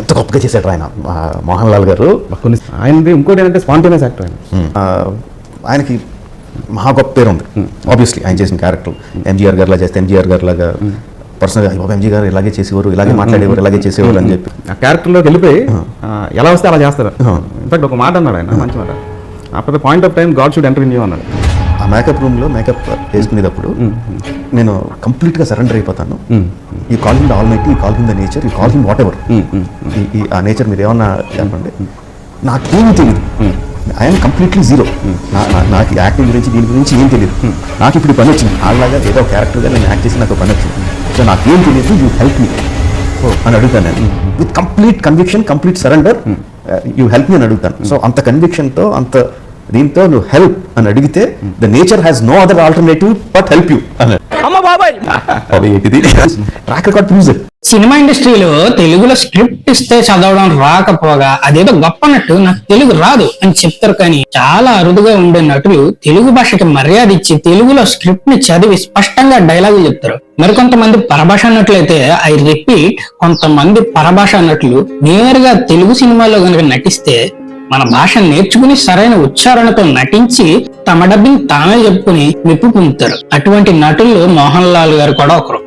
ఎంత గొప్పగా చేశాడు ఆయన మోహన్ లాల్ గారు. కొన్ని ఆయనది ఇంకోటి ఏంటంటే స్పాంటేనియస్ యాక్టర్ ఆయన. ఆయనకి మహా గొప్ప పేరు ఉంది. ఆబ్వియస్లీ ఆయన చేసిన క్యారెక్టర్. ఎంజీఆర్ గారు చేస్తే ఎంజీఆర్ గారు లాగా పర్సనల్గా ఎంజీ గారు ఇలాగే చేసేవారు ఇలాగే మాట్లాడేవారు ఇలాగే చేసేవారు అని చెప్పి. ఆ క్యారెక్టర్లోకి వెళ్ళిపోయి ఎలా వస్తే అలా చేస్తారు. ఇన్ఫాక్ట్ ఒక మాట అన్నాడు ఆయన మంచి మాట. Point of time god should enter in you అన్నాడు. ఆ మేకప్ రూమ్లో మేకప్ వేసుకునేటప్పుడు నేను కంప్లీట్గా సరెండర్ అయిపోతాను. ఈ call him the almighty ఈ కాల్ ద నేచర్ ఈ కాల్ హిమ్ వాట్ ఎవర్ ఈ ఆ నేచర్ మీరు ఏమన్నా చెప్పండి. నాకేమీ తెలియదు ఐఎమ్ కంప్లీట్లీ జీరో నాకు యాక్టింగ్ గురించి దీని గురించి ఏం తెలియదు నాకు ఇప్పుడు పని వచ్చింది. అలాగా ఏదో క్యారెక్టర్గా నేను యాక్ట్ చేసి నాకు పని వచ్చింది. సో నాకేం తెలియదు యూ హెల్ప్ మీ అని అడుగుతాను నేను. With complete conviction complete surrender you help me అని అడుగుతాను. సో అంత కన్విక్షన్తో అంత దీంతో నువ్వు హెల్ప్ అని అడిగితే the nature has no other alternative but help you track record it cinema ఇండస్ట్రీలో తెలుగులో స్క్రిప్ట్ ఇస్తే చదవడం రాకపోగా అదేదో గొప్ప అన్నట్టు నాకు తెలుగు రాదు అని చెప్తారు కానీ చాలా అరుదుగా ఉండే నటులు తెలుగు భాషకి మర్యాద ఇచ్చి తెలుగులో స్క్రిప్ట్ని చదివి స్పష్టంగా డైలాగులు చెప్తారు. మరికొంతమంది పరభాష నటులైతే ఐ రిపీట్ కొంతమంది పరభాష నటులు నేరుగా తెలుగు సినిమాలో గనుక నటిస్తే మన భాష నేర్చుకుని సరైన ఉచ్చారణతో నటించి తమ డబ్బిని తామే చెప్పుకుని మెప్పు పొందుతారు అటువంటి నటుల్లో మోహన్ లాల్ గారు కూడా ఒకరు.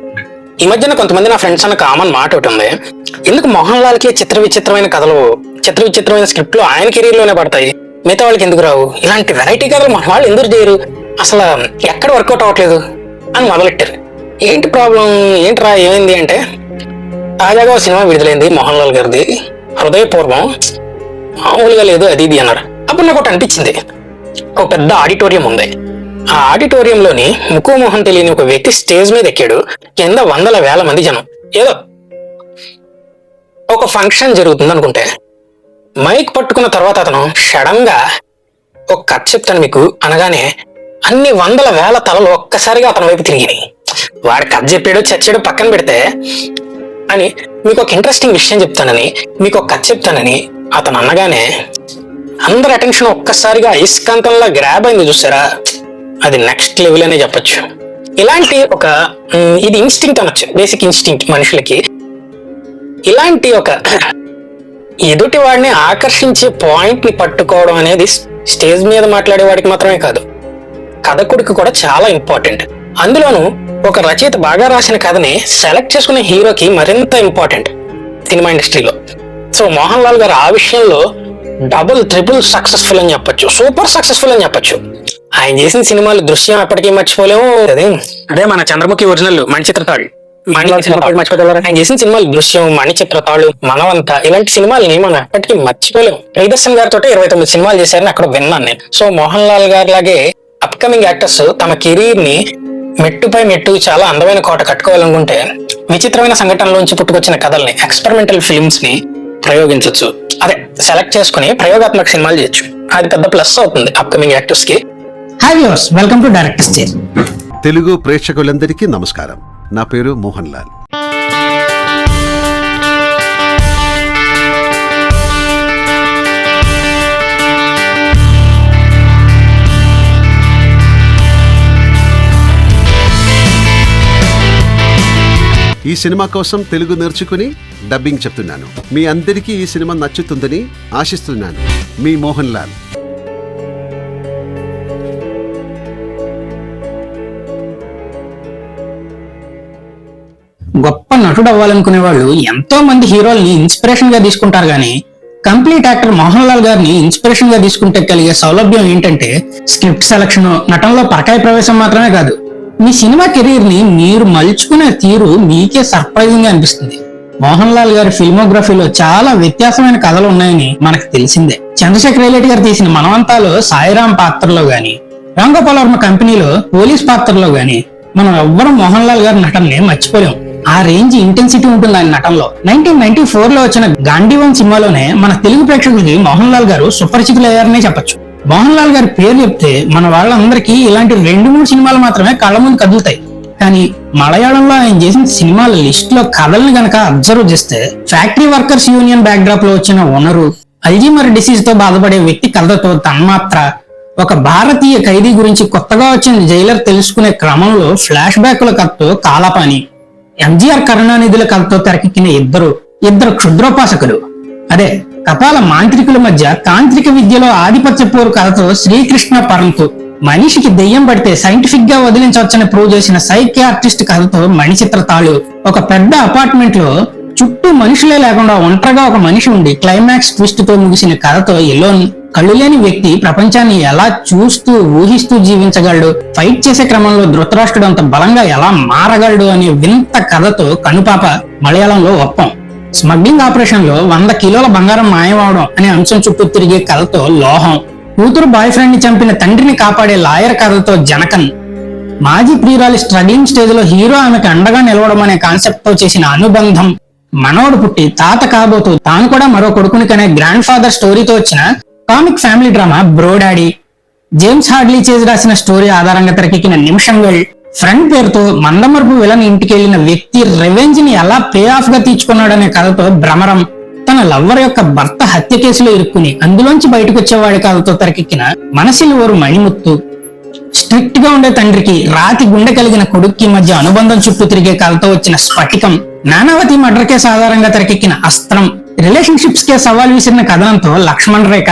ఈ మధ్యన కొంతమంది నా ఫ్రెండ్స్ అన్న కామన్ మాట ఒకటి ఉంది. ఎందుకు మోహన్ లాల్కి చిత్ర విచిత్రమైన కథలు చిత్ర విచిత్రమైన స్క్రిప్ట్లు ఆయన కెరీర్లోనే పడతాయి? మిగతా వాళ్ళకి ఎందుకు రావు? ఇలాంటి వెరైటీ కథలు మన వాళ్ళు ఎందుకు చేయరు? అసలు ఎక్కడ వర్కౌట్ అవ్వట్లేదు అని మొదలెట్టారు. ఏంటి ప్రాబ్లం? ఏంట్రా? ఏమైంది అంటే తాజాగా సినిమా విడుదలైంది మోహన్ లాల్ గారిది. హృదయపూర్వం. మామూలుగా లేదు అది ఇది అన్నారు అప్పుడు నాకు ఒకటి అనిపించింది. ఒక పెద్ద ఆడిటోరియం ఉంది. ఆ ఆడిటోరియంలోని ముక్కు మొహం తెలియని ఒక వ్యక్తి స్టేజ్ మీద ఎక్కాడు. కింద వందల వేల మంది జనం. ఏదో ఒక ఫంక్షన్ జరుగుతుంది అనుకుంటే. మైక్ పట్టుకున్న తర్వాత అతను షడంగా గా ఒక కథ చెప్తాను మీకు అనగానే అన్ని వందల వేల తలలు ఒక్కసారిగా అతని వైపు తిరిగినాయి. వాడు కథ చెప్పాడు చచ్చాడు పక్కన పెడితే అని మీకు ఒక ఇంట్రెస్టింగ్ విషయం చెప్తానని మీకు ఒక కథ చెప్తానని అతను అనగానే అందరి అటెన్షన్ ఒక్కసారిగా అయస్కాంతంలో గ్రాబ్ అయింది చూసారా? అది నెక్స్ట్ లెవెల్ అనే చెప్పొచ్చు. ఇలాంటి ఒక ఇది ఇన్స్టింక్ట్ అనొచ్చు బేసిక్ ఇన్స్టింక్ట్ మనుషులకి. ఇలాంటి ఒక ఎదుటి వాడిని ఆకర్షించే పాయింట్ని పట్టుకోవడం అనేది స్టేజ్ మీద మాట్లాడే వాడికి మాత్రమే కాదు. కథకుడికి కూడా చాలా ఇంపార్టెంట్ అందులోనూ ఒక రచయిత బాగా రాసిన కథని సెలెక్ట్ చేసుకునే హీరోకి మరింత ఇంపార్టెంట్ సినిమా ఇండస్ట్రీలో. సో మోహన్ లాల్ గారు ఆ విషయంలో డబుల్ ట్రిపుల్ సక్సెస్ఫుల్ అని చెప్పొచ్చు. సూపర్ సక్సెస్ఫుల్ అని చెప్పొచ్చు. ఆయన చేసిన సినిమాలు దృశ్యం ఎప్పటికీ మర్చిపోలేము. అదే అదే మన చంద్రముఖి ఒరిజినల్ మణి చిత్రతాడు మర్చిపోగలరా ఆయన చేసిన సినిమాలు దృశ్యం మణి చిత్రతాడు మనవంత ఇలాంటి సినిమాలని మనం ఎప్పటికీ మర్చిపోలేము. ప్రియదర్శన్ గారితో ఇరవై తొమ్మిది సినిమాలు చేశారని అక్కడ విన్నాను నేను. సో మోహన్ లాల్ గారి లాగే అప్కమింగ్ యాక్టర్స్ తమ కెరీర్ని మెట్టుపై మెట్టు చాలా అందమైన కోట కట్టుకోవాలనుకుంటే విచిత్రమైన సంఘటనలోంచి పుట్టుకొచ్చిన కథల్ని ఎక్స్పెరిమెంటల్ ఫిల్మ్స్ని ప్రయోగించవచ్చు అదే సెలెక్ట్ చేసుకుని ప్రయోగాత్మక సినిమాలు చేయొచ్చు. అది పెద్ద ప్లస్ అవుతుంది upcoming యాక్టర్స్కి. Hi viewers welcome to directors chair Telugu ప్రేక్షకులందరికీ నమస్కారం. నా పేరు మోహన్ లాల్. ఈ సినిమా కోసం తెలుగు నేర్చుకుని డబ్బింగ్ చెప్తున్నాను. మీ అందరికీ ఈ సినిమా నచ్చుతుందని ఆశిస్తున్నాను. మీ మోహన్ లాల్. గొప్ప నటుడు అవ్వాలనుకునే వాళ్ళు ఎంతో మంది హీరోల్ని ఇన్స్పిరేషన్గా తీసుకుంటారు కానీ కంప్లీట్ యాక్టర్ మోహన్ లాల్ గారిని ఇన్స్పిరేషన్గా తీసుకుంటే కలిగే సౌలభ్యం ఏంటంటే స్క్రిప్ట్ సెలక్షన్ నటనలో పరకాయ ప్రవేశం మాత్రమే కాదు. మీ సినిమా కెరీర్ని మీరు మలుచుకునే తీరు మీకే సర్ప్రైజింగ్గా అనిపిస్తుంది. మోహన్ లాల్ గారి ఫిల్మోగ్రఫీలో చాలా వ్యత్యాసమైన కథలు ఉన్నాయని మనకు తెలిసిందే. చంద్రశేఖర్ రెడ్డి గారు తీసిన మనవంతాలో సాయిరాం పాత్రలో గాని రాంగోపాల్ కంపెనీలో పోలీస్ పాత్రలో గాని మనం ఎవ్వరం మోహన్ లాల్ గారి నటనని మర్చిపోలేం. ఆ రేంజ్ ఇంటెన్సిటీ ఉంటుంది ఆయన నటనలో. నైన్టీన్ నైన్టీ ఫోర్లో వచ్చిన గాంధీవన్ సినిమాలోనే మన తెలుగు ప్రేక్షకులకి మోహన్ లాల్ గారు సుపరిచితులయ్యారనే చెప్పొచ్చు. మోహన్ లాల్ గారి పేరు చెప్తే మన వాళ్ళందరికీ ఇలాంటి రెండు మూడు సినిమాలు మాత్రమే కళ్ళ ముందు కదులుతాయి. కానీ మలయాళంలో ఆయన చేసిన సినిమాల లిస్ట్లో కథల్ని గనక అబ్జర్వ్ చేస్తే ఫ్యాక్టరీ వర్కర్స్ యూనియన్ బ్యాక్ డ్రాప్లో వచ్చిన ఓనరు అల్జీమర్ డిసీజ్తో బాధపడే వ్యక్తి కథతో తన్మాత్ర ఒక భారతీయ ఖైదీ గురించి కొత్తగా వచ్చిన జైలర్ తెలుసుకునే క్రమంలో ఫ్లాష్ బ్యాక్ల కథతో కాలాపాని ఎంజీఆర్ కరుణానిధుల కథతో తెరకెక్కిన ఇద్దరు ఇద్దరు క్షుద్రోపాసకులు. అదే కపాల మాంత్రికుల మధ్య తాంత్రిక విద్యలో ఆధిపత్య పోరు కథతో శ్రీకృష్ణ పరంతు మనిషికి దెయ్యం పడితే సైంటిఫిక్గా వదిలించవచ్చని ప్రూవ్ చేసిన సైకియాట్రిస్ట్ కథతో మణిచిత్ర తాళు. ఒక పెద్ద అపార్ట్మెంట్లో చుట్టూ మనుషులే లేకుండా ఒంటరిగా ఒక మనిషి ఉండి క్లైమాక్స్ ట్విస్ట్తో ముగిసిన కథతో ఎలోన్ కళ్ళు లేని వ్యక్తి ప్రపంచాన్ని ఎలా చూస్తూ ఊహిస్తూ జీవించగలడు? ఫైట్ చేసే క్రమంలో ధృతరాష్ట్రుడు అంత బలంగా ఎలా మారగలడు అనే వింత కథతో కనుపాప మలయాళంలో ఒప్పం. స్మగ్లింగ్ ఆపరేషన్లో వంద కిలోల బంగారం మాయమవడం అనే అంశం చుట్టూ తిరిగే కథతో లోహం. కూతురు బాయ్ ఫ్రెండ్ని చంపిన తండ్రిని కాపాడే లాయర్ కథతో జనకన్. మాజీ ప్రియురాలి స్ట్రగ్లింగ్ స్టేజ్లో హీరో ఆమెకు అండగా నిలవడం అనే కాన్సెప్ట్తో చేసిన అనుబంధం. మనోడు పుట్టి తాత కాబోతూ తాను కూడా మరో కొడుకుని కనే గ్రాండ్ ఫాదర్ స్టోరీతో వచ్చిన comic family drama bro daddy. James Hadley Chase రాసిన స్టోరీ ఆధారంగా తెరకెక్కిన నిమిషంగా ఫ్రెండ్ పేరుతో మందమరుపు విలన్ ఇంటికి వెళ్ళిన వ్యక్తి రివెంజ్ని ఎలా పే ఆఫ్గా తీర్చుకున్నాడనే కథతో భ్రమరం తన లవ్వర్ యొక్క భర్త హత్య కేసులో ఇరుక్కుని అందులోంచి బయటకు వచ్చేవాడి కథతో తెరకెక్కిన మనసిలి ఓరు మణిముత్తు. స్ట్రిక్ట్గా ఉండే తండ్రికి రాతి గుండె కలిగిన కొడుక్కి మధ్య అనుబంధం చుట్టూ తిరిగే కథతో వచ్చిన స్ఫటికం నానావతి మర్డర్ కేసు ఆధారంగా తెరకెక్కిన అస్త్రం రిలేషన్షిప్స్ కే సవాల్ విసిరిన కథనంతో లక్ష్మణ్ రేఖ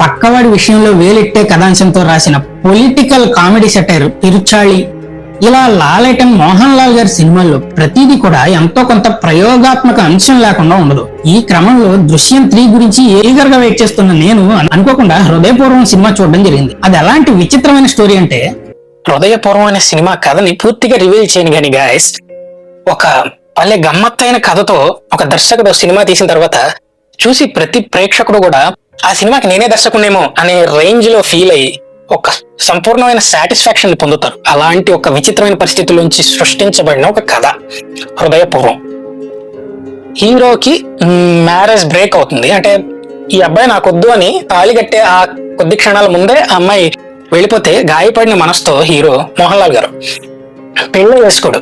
పక్కవాడి విషయంలో వేలెట్టే కథాంశంతో రాసిన పొలిటికల్ కామెడీ సెటైర్ తిరుచాళి ఇలా లాలైటన్ మోహన్ లాల్ గారి సినిమాల్లో ప్రతిదీ కూడా ఎంతో కొంత ప్రయోగాత్మక అంశం లేకుండా ఉండదు. ఈ క్రమంలో దృశ్యం త్రీ గురించి ఏగర్గా వెయిట్ చేస్తున్న నేను అనుకోకుండా హృదయపూర్వం సినిమా చూడడం జరిగింది. అది ఎలాంటి విచిత్రమైన స్టోరీ అంటే? హృదయపూర్వం అనే సినిమా కథని పూర్తిగా రివీల్ చేయను గాని గాయస్ ఒక పల్లె గమ్మత్తైన కథతో ఒక దర్శకుడు సినిమా తీసిన తర్వాత చూసి ప్రతి ప్రేక్షకుడు కూడా ఆ సినిమాకి నేనే దర్శకునేమో అనే రేంజ్లో ఫీల్ అయ్యి ఒక సంపూర్ణమైన సాటిస్ఫాక్షన్ పొందుతారు. అలాంటి ఒక విచిత్రమైన పరిస్థితుల నుంచి సృష్టించబడిన ఒక కథ. హృదయపూర్వం. హీరోకి మ్యారేజ్ బ్రేక్ అవుతుంది. అంటే ఈ అబ్బాయి నాకొద్దు అని తాళి కట్టే ఆ కొద్ది క్షణాల ముందే ఆ అమ్మాయి వెళ్ళిపోతే గాయపడిన మనసుతో హీరో మోహన్ లాల్ గారు పెళ్ళి చేసుకోడు.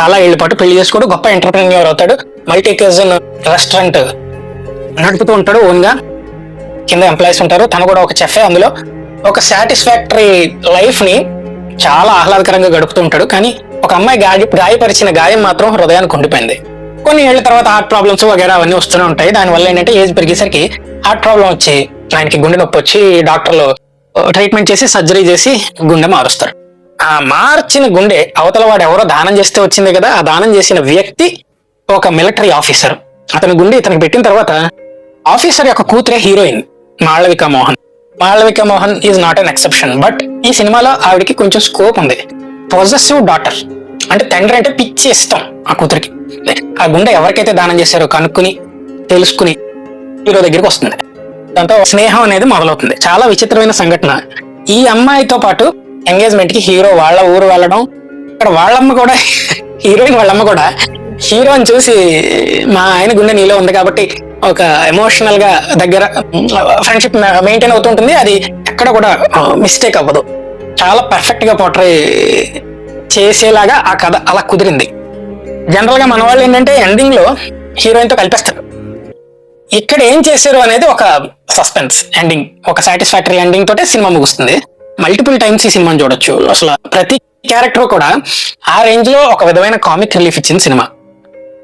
చాలా ఏళ్ళ పాటు పెళ్ళి చేసుకోడు. గొప్ప ఎంటర్ప్రెన్యూర్ అవుతాడు. మల్టీ కజన్ రెస్టారెంట్ నడుపుతూ ఉంటాడు. ఓన్గా కింద ఎంప్లాయీస్ ఉంటారు. తను కూడా ఒక చెఫే అందులో. ఒక సాటిస్ఫాక్టరీ లైఫ్ని చాలా ఆహ్లాదకరంగా గడుపుతుంటాడు కానీ ఒక అమ్మాయి గాయ గాయపరిచిన గాయం మాత్రం హృదయానికి ఉండిపోయింది. కొన్ని ఏళ్ళ తర్వాత హార్ట్ ప్రాబ్లమ్స్ వగేరా అవన్నీ వస్తూనే ఉంటాయి. దానివల్ల ఏంటంటే ఏజ్ పెరిగేసరికి హార్ట్ ప్రాబ్లం వచ్చి ఆయనకి గుండె నొప్పి వచ్చి డాక్టర్లు ట్రీట్మెంట్ చేసి సర్జరీ చేసి గుండె మారుస్తారు. ఆ మార్చిన గుండె అవతల వాడు ఎవరో దానం చేస్తే వచ్చింది కదా ఆ దానం చేసిన వ్యక్తి ఒక మిలిటరీ ఆఫీసర్ అతని గుండె ఇతనికి పెట్టిన తర్వాత ఆఫీసర్ యొక్క కూతురే heroine Malavika Mohan. Malavika Mohan is not an exception but ఈ సినిమాలో ఆవిడకి కొంచెం స్కోప్ ఉంది. పొజెసివ్ డాటర్ అంటే తండ్రి అంటే పిచ్చి ఇష్టం ఆ కూతురికి. ఆ గుండె ఎవరికైతే దానం చేశారో కనుక్కుని తెలుసుకుని హీరో దగ్గరికి వస్తుంది. దాంతో స్నేహం అనేది మొదలవుతుంది. చాలా విచిత్రమైన సంఘటన. ఈ అమ్మాయితో పాటు ఎంగేజ్మెంట్కి హీరో వాళ్ళ ఊరు వెళ్ళడం ఇక్కడ వాళ్ళమ్మ కూడా హీరోయిన్ వాళ్ళమ్మ కూడా హీరోని చూసి మా ఆయన గుండె నీలో ఉంది కాబట్టి ఒక ఎమోషనల్గా దగ్గర ఫ్రెండ్షిప్ మెయింటైన్ అవుతుంటుంది. అది ఎక్కడ కూడా మిస్టేక్ అవ్వదు. చాలా పర్ఫెక్ట్గా పోట్రే చేసేలాగా ఆ కథ అలా కుదిరింది. జనరల్గా మన వాళ్ళు ఏంటంటే ఎండింగ్లో హీరోయిన్తో కలిపేస్తారు. ఇక్కడ ఏం చేశారు అనేది ఒక సస్పెన్స్ ఎండింగ్ ఒక సాటిస్ఫాక్టరీ ఎండింగ్ తోటే సినిమా ముగుస్తుంది. మల్టిపుల్ టైమ్స్ ఈ సినిమాని చూడొచ్చు. అసలు ప్రతి క్యారెక్టర్ కూడా ఆ రేంజ్లో ఒక విధమైన కామిక్ రిలీఫ్ ఇచ్చింది సినిమా.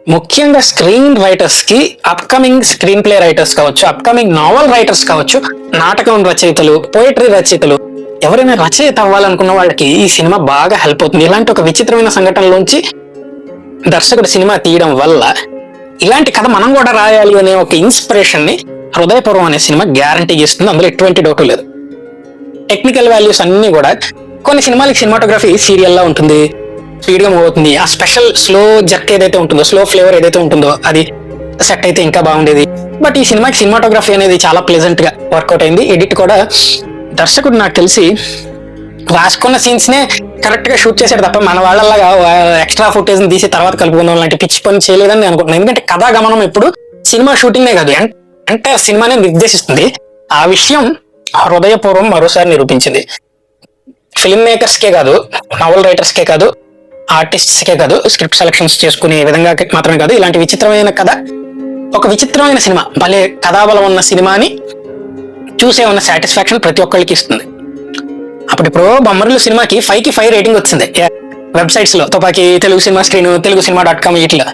ముఖ్యంగా స్క్రీన్ రైటర్స్కి అప్కమింగ్ స్క్రీన్ ప్లే రైటర్స్ కావచ్చు అప్కమింగ్ నావల్ రైటర్స్ కావచ్చు నాటకం రచయితలు పోయిటరీ రచయితలు ఎవరైనా రచయిత అవ్వాలనుకున్న వాళ్ళకి ఈ సినిమా బాగా హెల్ప్ అవుతుంది. ఇలాంటి ఒక విచిత్రమైన సంఘటనలోంచి దర్శకుడు సినిమా తీయడం వల్ల ఇలాంటి కథ మనం కూడా రాయాలి అనే ఒక ఇన్స్పిరేషన్ని హృదయపూర్వం అనే సినిమా గ్యారంటీ ఇస్తుంది అందులో ఎటువంటి డౌట్ లేదు. టెక్నికల్ వాల్యూస్ అన్నీ కూడా కొన్ని సినిమాలకి సినిమాటోగ్రఫీ సీరియల్లా ఉంటుంది. స్పీడ్గా మూవ్ అవుతుంది. ఆ స్పెషల్ స్లో జర్క్ ఏదైతే ఉంటుందో స్లో ఫ్లేవర్ ఏదైతే ఉంటుందో అది సెట్ అయితే ఇంకా బాగుండేది. బట్ ఈ సినిమాకి సినిమాటోగ్రఫీ అనేది చాలా ప్లెజెంట్గా వర్కౌట్ అయింది. ఎడిట్ కూడా దర్శకుడు నాకు తెలిసి రాసుకున్న సీన్స్ నే కరెక్ట్గా షూట్ చేశాడు తప్ప మన వాళ్ళలాగా ఎక్స్ట్రా ఫుటేజ్ తీసి తర్వాత కలుపుకుందాం లాంటి పిచ్చి పని చేయలేదని నేను అనుకుంటున్నాను. ఎందుకంటే కథా గమనం ఇప్పుడు సినిమా షూటింగ్ కాదు అంటే సినిమానే నిర్దేశిస్తుంది. ఆ విషయం హృదయపూర్వం మరోసారి నిరూపించింది. ఫిల్మ్ మేకర్స్ కే కాదు నవల్ రైటర్స్ కే కాదు ఆర్టిస్ట్స్కే కాదు స్క్రిప్ట్ సెలక్షన్స్ చేసుకునే విధంగా మాత్రమే కాదు ఇలాంటి విచిత్రమైన కథ. ఒక విచిత్రమైన సినిమా భలే కథాబలం ఉన్న సినిమాని చూసే ఉన్న సాటిస్ఫాక్షన్ ప్రతి ఒక్కరికి ఇస్తుంది. అప్పుడు ఇప్పుడు బొమ్మరులు సినిమాకి ఫైవ్కి ఫైవ్ రేటింగ్ వచ్చింది. వెబ్సైట్స్లో Tupaki Telugu cinema screen Telugu cinema dot com ఇట్లా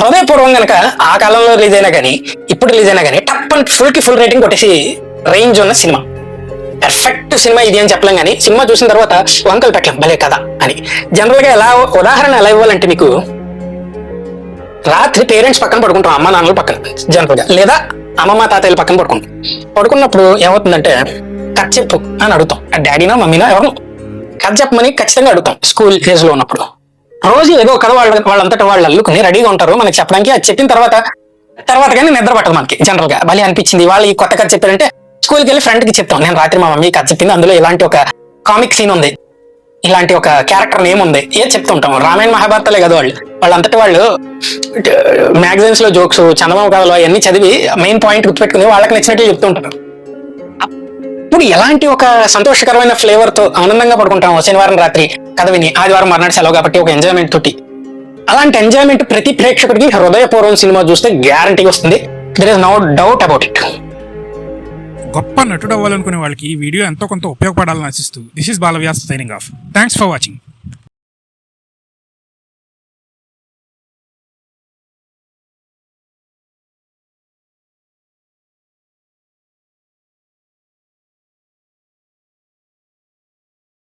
హృదయపూర్వం గనక ఆ కాలంలో రిలీజ్ అయినా కానీ ఇప్పుడు రిలీజ్ అయినా కానీ టప్ అండ్ ఫుల్కి ఫుల్ రేటింగ్ కొట్టేసి రేంజ్ ఉన్న సినిమా. పర్ఫెక్ట్ సినిమా ఇది అని చెప్పలేం కానీ సినిమా చూసిన తర్వాత వంకలు పెట్టలేం భలే కదా అని. జనరల్గా ఎలా ఉదాహరణ ఎలా ఇవ్వాలంటే మీకు రాత్రి పేరెంట్స్ పక్కన పడుకుంటాం అమ్మ నాన్నల పక్కన జనరల్గా లేదా అమ్మమ్మ తాతయ్యలు పక్కన పడుకుంటాం. పడుకున్నప్పుడు ఏమవుతుందంటే కథ చెప్పు అని అడుగుతాం. డాడీనా మమ్మీనా ఎవరు కథ చెప్పమని ఖచ్చితంగా అడుగుతాం స్కూల్ ఫేజ్లో ఉన్నప్పుడు. రోజు ఏదో ఒక కథ వాళ్ళ వాళ్ళంతటా వాళ్ళు అల్లుకుని రెడీగా ఉంటారు మనకి చెప్పడానికి అది చెప్పిన తర్వాత తర్వాత కానీ నిద్ర పట్టదు మనకి జనరల్గా. భలే అనిపించింది. వాళ్ళు ఈ కొత్త కథ చెప్పారంటే స్కూల్కి వెళ్ళి ఫ్రెండ్కి చెప్తాం. నేను రాత్రి మా మమ్మీ కథ చెప్పింది. అందులో ఇలాంటి ఒక కామిక్ సీన్ ఉంది. ఇలాంటి ఒక క్యారెక్టర్ నేమ్ ఉంది. ఏది చెప్తుంటాం. రామాయణ మహాభారతాలే కదా వాళ్ళు. వాళ్ళంతటి వాళ్ళు మ్యాగజైన్స్లో జోక్స్ చందమామ కథలు అవన్నీ చదివి మెయిన్ పాయింట్ గుర్తుపెట్టుకుని వాళ్ళకి నచ్చినట్టు చెప్తుంటారు. ఇప్పుడు ఎలాంటి ఒక సంతోషకరమైన ఫ్లేవర్తో ఆనందంగా పడుకుంటాం శనివారం రాత్రి కథ విని ఆదివారం మర్నాడు సెలవు కాబట్టి ఒక ఎంజాయ్మెంట్ తోటి. అలాంటి ఎంజాయ్మెంట్ ప్రతి ప్రేక్షకుడికి హృదయపూర్వం సినిమా చూస్తే గ్యారంటీ వస్తుంది. There is no doubt about it గొప్ప నటుడు అవ్వాలనుకునే వాళ్ళకి ఈ వీడియో ఎంతో కొంత ఉపయోగపడాలని ఆశిస్తూ. This is Balavyas signing off thanks for watching